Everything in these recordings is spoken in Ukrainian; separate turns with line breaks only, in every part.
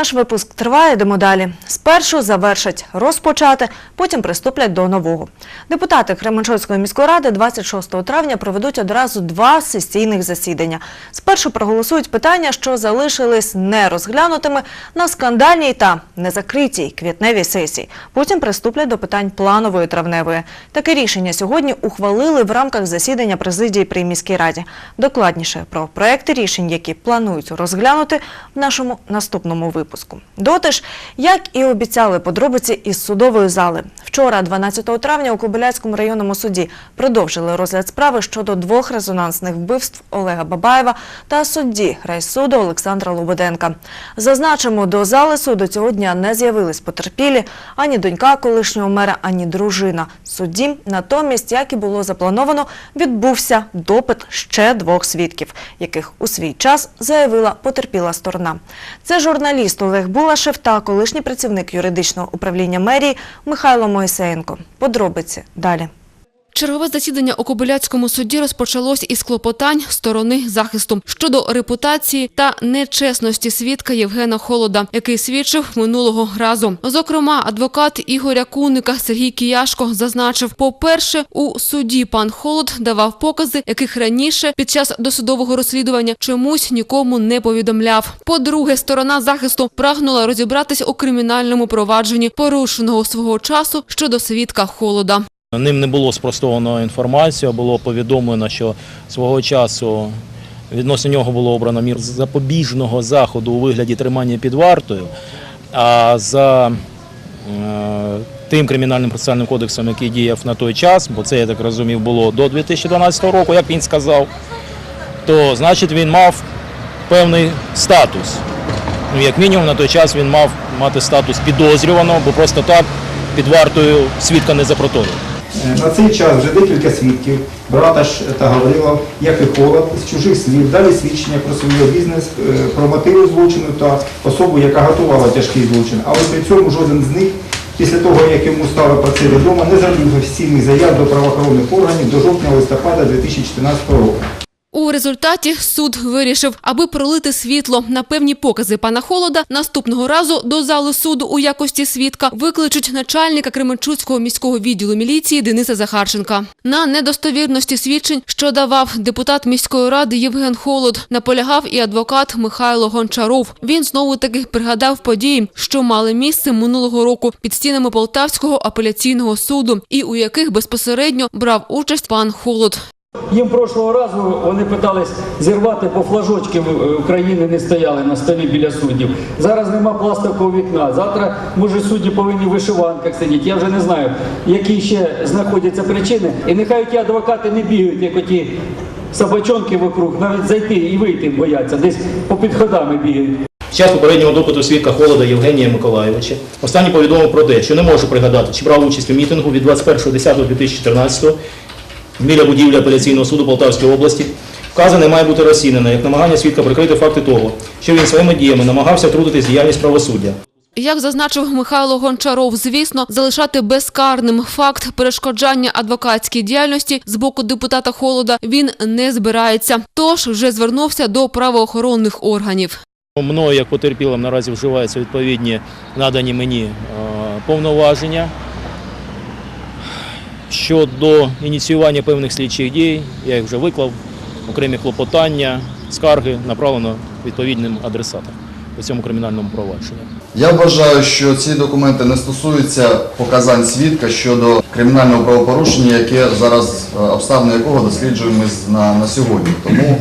Наш випуск триває, йдемо далі. Спершу завершать розпочати, потім приступлять до нового. Депутати Кременчуцької міської ради 26 травня проведуть одразу два сесійних засідання. Спершу проголосують питання, що залишились нерозглянутими на скандальній та незакритій квітневій сесії. Потім приступлять до питань планової травневої. Таке рішення сьогодні ухвалили в рамках засідання президії при міській раді. Докладніше про проекти рішень, які планують розглянути в нашому наступному випуску. Доти ж, як і обіцяли подробиці із судової зали. Вчора, 12 травня, у Кобиляцькому районному суді продовжили розгляд справи щодо двох резонансних вбивств Олега Бабаєва та судді райсуду Олександра Лободенка. Зазначимо, до зали суду цього дня не з'явились потерпілі ані донька колишнього мера, ані дружина судді. Натомість, як і було заплановано, відбувся допит ще двох свідків, яких у свій час заявила потерпіла сторона. Це журналіст Олег Булашев та колишній працівник юридичного управління мерії Михайло Моїсеєнко. Подробиці далі.
Чергове засідання у Кобиляцькому суді розпочалось із клопотань сторони захисту щодо репутації та нечесності свідка Євгена Холода, який свідчив минулого разу. Зокрема, адвокат Ігоря Куника Сергій Кияшко зазначив, по-перше, у суді пан Холод давав покази, яких раніше під час досудового розслідування чомусь нікому не повідомляв. По-друге, сторона захисту прагнула розібратись у кримінальному провадженні, порушеного свого часу щодо свідка Холода.
Ним не було спростовано інформацію, було повідомлено, що свого часу відносно нього було обрано мір запобіжного заходу у вигляді тримання під вартою. А за е, тим кримінальним процесуальним кодексом, який діяв на той час, бо це, я так розумів, було до 2012 року, як він сказав, то значить він мав певний статус. Ну, як мінімум, на той час він мав мати статус підозрюваного, бо просто так під вартою свідка не запроторив.
На цей час вже декілька свідків, Браташ та Гаврилов, як і Холод, з чужих слів дали свідчення про свій бізнес, е, про мотиви злочину та особу, яка готувала тяжкий злочин. Але при цьому жоден з них, після того, як йому стало про це відомо, не зробив офіційних заяв до правоохоронних органів до жовтня-листопада 2014 року.
У результаті суд вирішив, аби пролити світло на певні покази пана Холода, наступного разу до зали суду у якості свідка викличуть начальника Кременчуцького міського відділу міліції Дениса Захарченка. На недостовірності свідчень, що давав депутат міської ради Євген Холод, наполягав і адвокат Михайло Гончаров. Він знову таки пригадав події, що мали місце минулого року під стінами Полтавського апеляційного суду, і у яких безпосередньо брав участь пан Холод.
Їм прошлого разу вони питались зірвати, бо флажочки України не стояли на столі біля суддів. Зараз нема пластикового вікна. Завтра, може, судді повинні в вишиванках сидіти. Я вже не знаю, які ще знаходяться причини. І нехай ті адвокати не бігають, як оті собачонки вокруг, навіть зайти і вийти бояться, десь по підходами бігають.
Час попереднього допиту свідка Холода Євгенія Миколайовича останній повідомив про те, що не може пригадати, чи брав участь у мітингу від 21.10.2014 біля будівлі апеляційного суду Полтавської області. Вказане має бути розцінено як намагання свідка прикрити факти того, що він своїми діями намагався втрутитись діяльність правосуддя.
Як зазначив Михайло Гончаров, звісно, залишати безкарним факт перешкоджання адвокатській діяльності з боку депутата Холода він не збирається. Тож вже звернувся до правоохоронних органів.
Мною, як потерпілим, наразі вживаються відповідні надані мені е, повноваження. Щодо ініціювання певних слідчих дій, я їх вже виклав, окремі клопотання, скарги направлено відповідним адресатам по цьому кримінальному провадженню.
Я вважаю, що ці документи не стосуються показань свідка щодо кримінального правопорушення, яке зараз е, обставини якого досліджуємо на, на сьогодні. Тому е,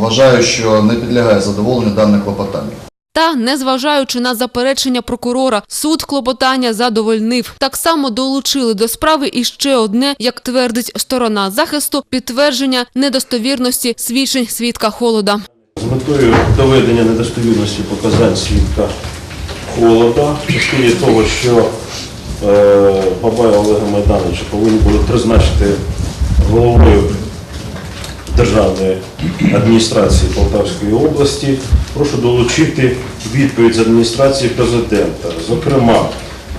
вважаю, що не підлягає задоволенню дане клопотання.
Та, незважаючи на заперечення прокурора, суд клопотання задовольнив. Так само долучили до справи і ще одне, як твердить сторона захисту, підтвердження недостовірності свідчень свідка Холода.
З метою доведення недостовірності показань свідка холода, в того, що е, Олега Майдановича повинні були призначити головою Державної адміністрації Полтавської області, прошу долучити відповідь з адміністрації президента. Зокрема,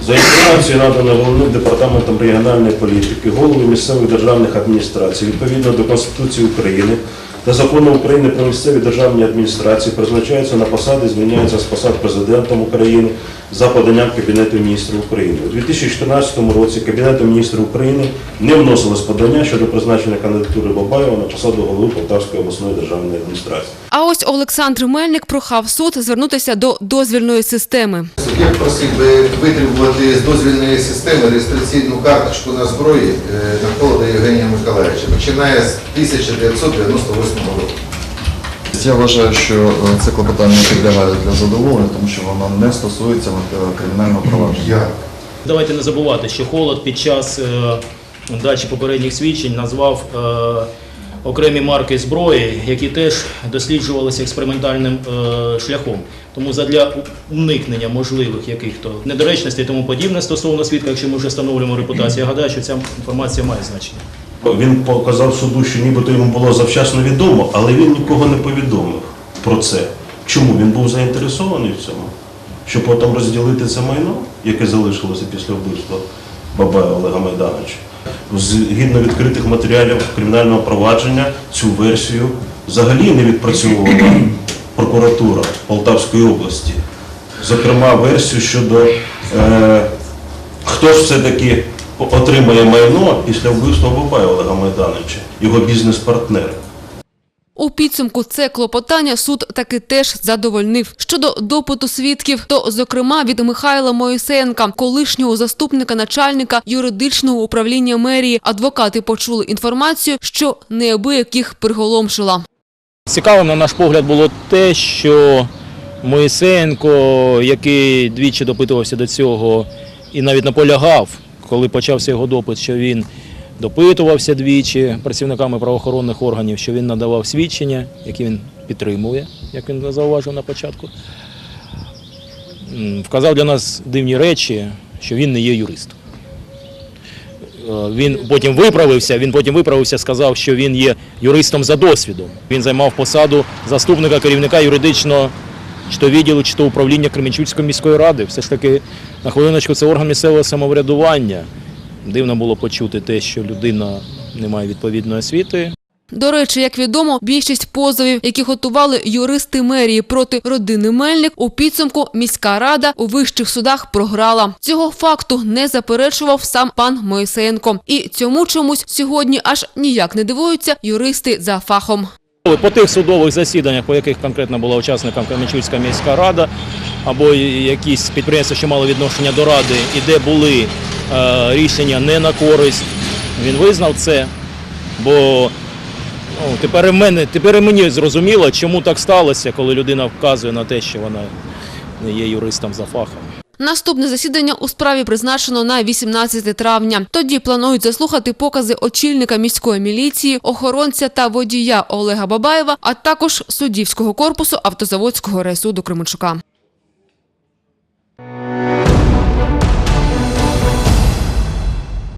за інформацією надано головним департаментом регіональної політики, голови місцевих державних адміністрацій, відповідно до Конституції України, та закону України про місцеві державні адміністрації призначаються на посади, звільняються з посад президентом України за поданням Кабінету міністрів України. У 2014 році Кабінетом міністрів України не вносилось подання щодо призначення кандидатури Бабаєва на посаду голови Полтавської обласної державної адміністрації.
А ось Олександр Мельник прохав суд звернутися до дозвільної системи.
Я просив би витребувати з дозвільної системи реєстраційну карточку на зброї е, Холода Євгенія Миколаївича, починає з 1998 року.
Я вважаю, що е, це клопотання не підлягає для задоволення, тому що воно не стосується е, кримінального провадження.
Я
Давайте не забувати, що холод під час е, дачі попередніх свідчень назвав е, окремі марки зброї, які теж досліджувалися експериментальним е, шляхом. Тому задля уникнення можливих яких-то недоречностей тому подібне стосовно свідка, якщо ми вже встановлюємо репутацію, я гадаю, що ця інформація має значення.
Він показав суду, що нібито йому було завчасно відомо, але він нікого не повідомив про це. Чому він був заінтересований в цьому? Щоб потім розділити це майно, яке залишилося після вбивства Бабая Олега Майдановича. Згідно відкритих матеріалів кримінального провадження, цю версію взагалі не відпрацьовувала прокуратура Полтавської області. Зокрема, версію щодо е, хто ж все-таки отримає майно після вбивства Бабая Олега Майдановича, його бізнес-партнер.
У підсумку це клопотання суд таки теж задовольнив. Щодо допиту свідків, то зокрема від Михайла Моїсеєнка, колишнього заступника начальника юридичного управління мерії, адвокати почули інформацію, що неабияк їх приголомшила.
Цікавим, на наш погляд, було те, що Моїсеєнко, який двічі допитувався до цього і навіть наполягав, коли почався його допит, що він допитувався двічі працівниками правоохоронних органів, що він надавав свідчення, які він підтримує, як він зауважив на початку. Вказав для нас дивні речі, що він не є юристом. Е, Він потім виправився. Він потім виправився, сказав, що він є юристом за досвідом. Він займав посаду заступника керівника юридичного чи то відділу, чи то управління Кременчуцької міської ради. Все ж таки, на хвилиночку, це орган місцевого самоврядування. Дивно було почути те, що людина не має відповідної освіти.
До речі, як відомо, більшість позовів, які готували юристи мерії проти родини Мельник, у підсумку міська рада у вищих судах програла. Цього факту не заперечував сам пан Моїсеєнко. І цьому чомусь сьогодні аж ніяк не дивуються юристи за фахом.
По тих судових засіданнях, по яких конкретно була учасником Кременчуцька міська рада, або якісь підприємства, що мали відношення до ради, і де були е, рішення не на користь, він визнав це. Бо ну, тепер, і мене, тепер мені зрозуміло, чому так сталося, коли людина вказує на те, що вона не є юристом за фахом.
Наступне засідання у справі призначено на 18 травня. Тоді планують заслухати покази очільника міської міліції, охоронця та водія Олега Бабаєва, а також суддівського корпусу автозаводського райсуду Кременчука.